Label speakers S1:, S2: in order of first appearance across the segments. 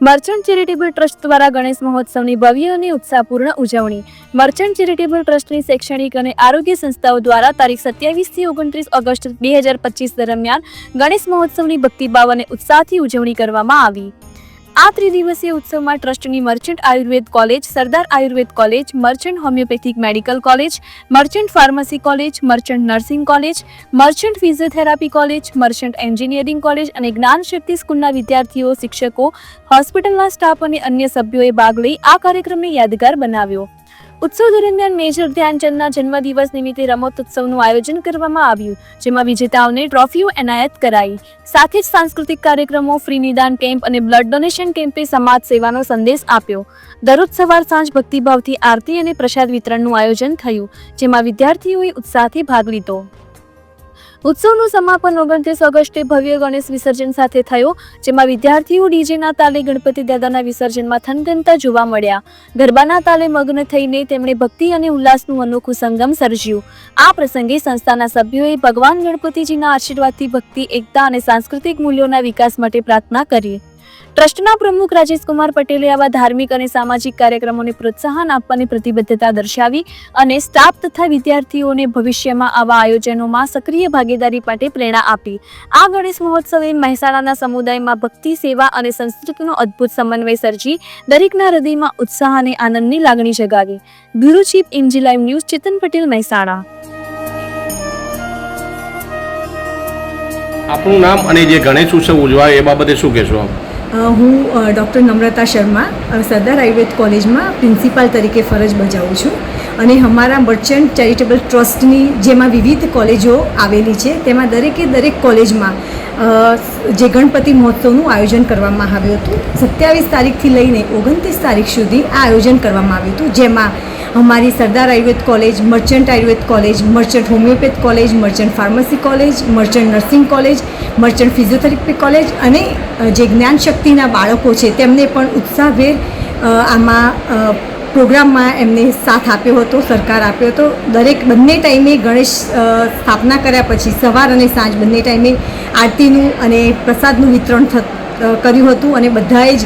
S1: Merchant charitable trust દ્વારા ગણેશ મહોત્સવની ભવ્ય અને ઉત્સાહપૂર્ણ ઉજવણી. મર્ચન્ટ ચેરિટેબલ ટ્રસ્ટની શૈક્ષણિક અને આરોગ્ય સંસ્થાઓ દ્વારા તારીખ સત્યાવીસથી ઓગણત્રીસ ઓગસ્ટ બે હજાર પચીસ દરમિયાન ગણેશ મહોત્સવની ભક્તિભાવ અને ઉત્સાહથી ઉજવણી કરવામાં આવી. આ ત્રિદિવસીય ઉત્સવમાં ટ્રસ્ટની merchant Ayurveda college, Sardar Ayurveda college, merchant homoeopathic medical college, merchant pharmacy college, merchant nursing college, merchant physiotherapy college, merchant engineering college અને જ્ઞાન શક્તિ સ્કૂલના વિદ્યાર્થીઓ, શિક્ષકો, હોસ્પિટલના સ્ટાફ અને અન્ય સભ્યોએ ભાગ લઈ આ કાર્યક્રમને યાદગાર બનાવ્યો. ઉત્સવ દરમિયાન મેજર ધ્યાનચંદના જન્મદિવસ નિમિત્તે રમતોત્સવનું આયોજન કરવામાં આવ્યું, જેમાં વિજેતાઓને ટ્રોફીઓ એનાયત કરાઈ. સાથે જ સાંસ્કૃતિક કાર્યક્રમો, ફ્રી નિદાન કેમ્પ અને બ્લડ ડોનેશન કેમ્પે સમાજ સેવાનો સંદેશ આપ્યો. દરરોજ સવાર સાંજ ભક્તિભાવથી આરતી અને પ્રસાદ વિતરણનું આયોજન થયું, જેમાં વિદ્યાર્થીઓએ ઉત્સાહથી ભાગ લીધો. ઉત્સવનું સમાપન ઓગણત્રીસ ઓગસ્ટે ભવ્ય ગણેશ વિસર્જન સાથે થયો, જેમાં વિદ્યાર્થીઓ ડીજેના તાલે ગણપતિ દાદાના વિસર્જનમાં થનગનતા જોવા મળ્યા. ગરબાના તાલે મગ્ન થઈને તેમણે ભક્તિ અને ઉલ્લાસનું અનોખું સંગમ સર્જ્યું. આ પ્રસંગે સંસ્થાના સભ્યોએ ભગવાન ગણપતિજીના આશીર્વાદથી ભક્તિ, એકતા અને સાંસ્કૃતિક મૂલ્યોના વિકાસ માટે પ્રાર્થના કરી. ટ્રસ્ટના પ્રમુખ રાજેશકુમાર પટેલે આવા ધાર્મિક અને સામાજિક કાર્યક્રમોને પ્રોત્સાહન આપવાની પ્રતિબદ્ધતા દર્શાવી અને સ્ટાફ તથા વિદ્યાર્થીઓને ભવિષ્યમાં આવા આયોજનોમાં સક્રિય ભાગીદારી માટે પ્રેરણા આપી. આ ગણેશ મહોત્સવે મહેસાણાના સમુદાયમાં ભક્તિ, સેવા અને સંસ્કૃતિનો અદ્ભુત સમન્વય સર્જી, દરેકના હૃદયમાં ઉત્સાહ અને આનંદની લાગણી જગાવી. બ્યુરો ચીફ ઇમજી લાઈવ ન્યૂઝ ચેતન પટેલ, મહેસાણા.
S2: આપનું નામ અને જે ગણેશ ઉત્સવ ઉજવાય એ બાબતે શું કહેશો આપ?
S3: હું ડૉક્ટર નમ્રતા શર્મા સરદાર આયુર્વેદ કોલેજમાં પ્રિન્સિપાલ તરીકે ફરજ બજાવું છું. અને અમારા મર્ચન્ટ ચેરિટેબલ ટ્રસ્ટની જેમાં વિવિધ કોલેજો આવેલી છે, તેમાં દરેકે દરેક કોલેજમાં જે ગણપતિ મહોત્સવનું આયોજન કરવામાં આવ્યું હતું. સત્યાવીસ તારીખથી લઈને ઓગણત્રીસ તારીખ સુધી આ આયોજન કરવામાં આવ્યું હતું, જેમાં અમારી Sardar Ayurveda college Merchant Ayurveda college Merchant homeopath college Merchant pharmacy college Merchant nursing college Merchant physiotherapy college અને જે જ્ઞાન શક્તિના બાળકો છે, તેમને પણ ઉત્સાહભેર આમાં પ્રોગ્રામમાં એમને સાથ આપ્યો હતો, સરકાર આપ્યો હતો. દરેક બંને ટાઈમે ગણેશ સ્થાપના કર્યા પછી સવાર અને સાંજ બંને ટાઈમે આરતીનું અને પ્રસાદનું વિતરણ કર્યું હતું અને બધાએ જ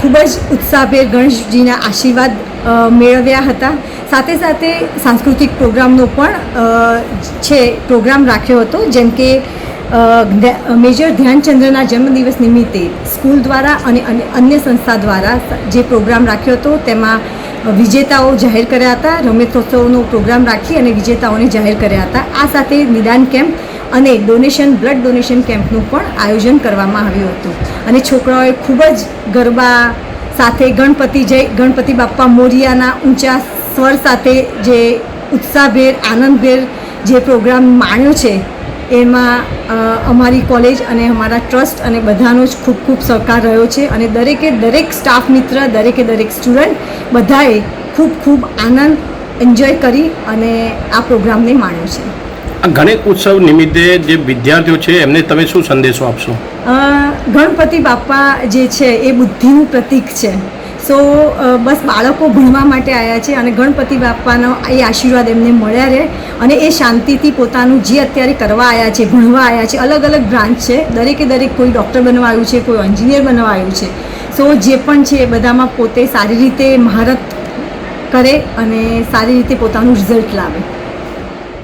S3: ખૂબ જ ઉત્સાહભેર ગણેશજીના આશીર્વાદ મેળવ્યા હતા. સાથે સાથે સાંસ્કૃતિક પ્રોગ્રામનો પણ છે, પ્રોગ્રામ રાખ્યો હતો. જેમ કે મેજર ધ્યાનચંદ્રના જન્મદિવસ નિમિત્તે સ્કૂલ દ્વારા અને અન્ય સંસ્થા દ્વારા જે પ્રોગ્રામ રાખ્યો હતો, તેમાં વિજેતાઓ જાહેર કર્યા હતા. રમતોત્સવનો પ્રોગ્રામ રાખી અને વિજેતાઓને જાહેર કર્યા હતા. આ સાથે નિદાન કેમ્પ અને ડોનેશન, બ્લડ ડોનેશન કેમ્પનું પણ આયોજન કરવામાં આવ્યું હતું. અને છોકરાઓએ ખૂબ જ ગરબા સાથે ગણપતિ જય, ગણપતિ બાપ્પા મોરિયાના ઊંચા સ્વર સાથે જે ઉત્સાહભેર, આનંદભેર જે પ્રોગ્રામ માણ્યો છે એમાં અમારી કોલેજ અને અમારા ટ્રસ્ટ અને બધાનો જ ખૂબ ખૂબ સહકાર રહ્યો છે અને દરેકે દરેક સ્ટાફ મિત્ર દરેકે દરેક સ્ટુડન્ટ બધાએ ખૂબ ખૂબ આનંદ એન્જોય કરી અને આ પ્રોગ્રામને માણ્યો છે.
S2: આ ગણેશ ઉત્સવ નિમિત્તે જે વિદ્યાર્થીઓ છે એમને તમે શું સંદેશો આપશો?
S3: ગણપતિ બાપ્પા જે છે એ બુદ્ધિનું પ્રતીક છે. સો બસ બાળકો ભણવા માટે આવ્યા છે અને ગણપતિ બાપ્પાનો એ આશીર્વાદ એમને મળ્યા રહે અને એ શાંતિથી પોતાનું જે અત્યારે કરવા આવ્યા છે, ભણવા આવ્યા છે, અલગ અલગ બ્રાન્ચ છે. દરેકે દરેક કોઈ ડૉક્ટર બનવા આવ્યું છે, કોઈ એન્જિનિયર બનવા આવ્યું છે. સો જે પણ છે એ બધામાં પોતે સારી રીતે મહારત કરે અને સારી રીતે પોતાનું રિઝલ્ટ લાવે.